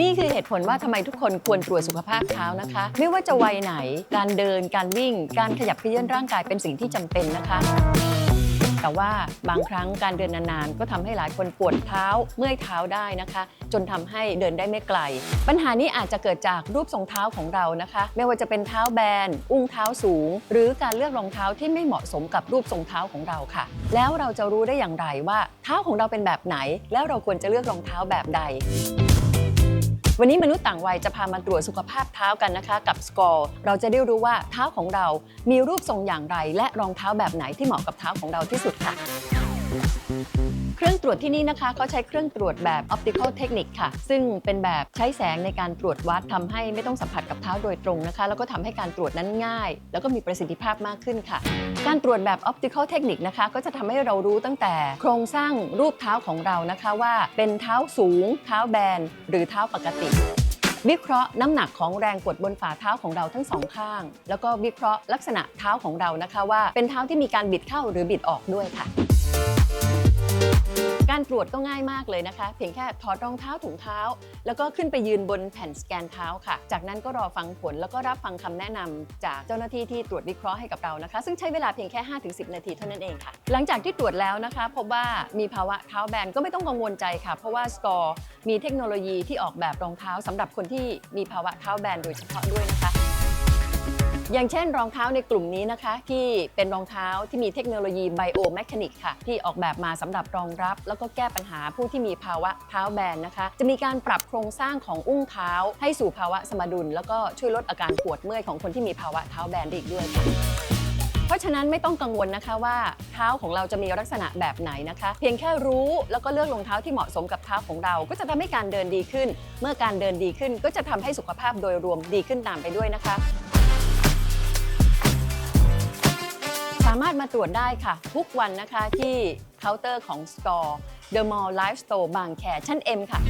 นี่คือเหตุผลว่าทำไมทุกคนควรตรวจสุขภาพเท้านะคะ ไม่ว่าจะวัยไหน การเดิน การวิ่ง การขยับเขยื้อนร่างกายเป็นสิ่งที่จำเป็นนะคะ แต่ว่าบางครั้งการเดินนานๆ ก็ทำให้หลายคนปวดเท้า เมื่อยเท้าได้นะคะ จนทำให้เดินได้ไม่ไกล ปัญหานี้อาจจะเกิดจากรูปทรงเท้าของเรานะคะ ไม่ว่าจะเป็นเท้าแบน อุ้งเท้าสูง หรือการเลือกรองเท้าที่ไม่เหมาะสมกับรูปทรงเท้าของเราค่ะ แล้วเราจะรู้ได้อย่างไรว่า เท้าของเราเป็นแบบไหน แล้วเราควรจะเลือกรองเท้าแบบใด วันนี้มนุษย์ต่างวัยจะพามาตรวจสุขภาพเท้ากันนะคะกับสกอร์เราจะได้รู้ว่าเท้าของเรามีรูปทรงอย่างไร และรองเท้าแบบไหนที่เหมาะกับเท้าของเราที่สุดค่ะ เครื่องตรวจที่นี่นะคะเขาใช้เครื่องตรวจแบบ optical technique ค่ะ ซึ่งเป็นแบบใช้แสงในการตรวจวัดทำให้ไม่ต้องสัมผัสกับเท้าโดยตรงนะคะ แล้วก็ทำให้การตรวจนั้นง่าย แล้วก็มีประสิทธิภาพมากขึ้นค่ะ การตรวจแบบ optical technique นะคะก็จะทำให้เรารู้ตั้งแต่ โครงสร้างรูปเท้าของเรานะคะว่าเป็นเท้าสูง เท้าแบน หรือเท้าปกติวิเคราะห์น้ำหนักของแรงกดบนฝ่าเท้าของเราทั้งสองข้าง แล้วก็วิเคราะห์ลักษณะเท้าของเรานะคะว่า เป็นเท้าที่มีการบิดเข้าหรือบิดออกด้วยค่ะ การตรวจก็ง่ายมากเลยนะคะ เพียงแค่ถอดรองเท้าถุงเท้า แล้วก็ขึ้นไปยืนบนแผ่นสแกนเท้าค่ะ จากนั้นก็รอฟังผลแล้วก็รับฟังคำแนะนำจากเจ้าหน้าที่ที่ตรวจวิเคราะห์ให้กับเรานะคะ ซึ่งใช้เวลาเพียงแค่ 5-10 นาทีเท่านั้นเองค่ะ หลังจากที่ตรวจแล้วนะคะพบว่ามีภาวะเท้าแบนก็ไม่ต้องกังวลใจค่ะ เพราะว่าสกอร์มีเทคโนโลยีที่ออกแบบรองเท้าสำหรับคนที่มีภาวะเท้าแบนโดยเฉพาะด้วยนะคะ อย่างเช่นรองเท้าในกลุ่มนี้นะคะ ที่เป็นรองเท้าที่มีเทคโนโลยีไบโอแมคานิกค่ะ ที่ออกแบบมาสำหรับรองรับ แล้วก็แก้ปัญหาผู้ที่มีภาวะเท้าแบนนะคะ จะมีการปรับโครงสร้างของอุ้งเท้า ให้สู่ภาวะสมดุล แล้วก็ช่วยลดอาการปวดเมื่อยของคนที่มีภาวะเท้าแบนได้อีกด้วยค่ะเพราะฉะนั้นไม่ต้องกังวลนะคะว่าเท้าของเราจะมีลักษณะแบบไหนนะคะ เพียงแค่รู้แล้วก็เลือกรองเท้าที่เหมาะสมกับเท้าของเรา ก็จะทำให้การเดินดีขึ้น เมื่อการเดินดีขึ้นก็จะทำให้สุขภาพโดยรวมดีขึ้นตามไปด้วยนะคะามารถมาตรวจได้ค่ะ ทุกวันนะคะที่เคาน์เตอร์ของ Score The Mall Life Store บางแคชั้น M ค่ะ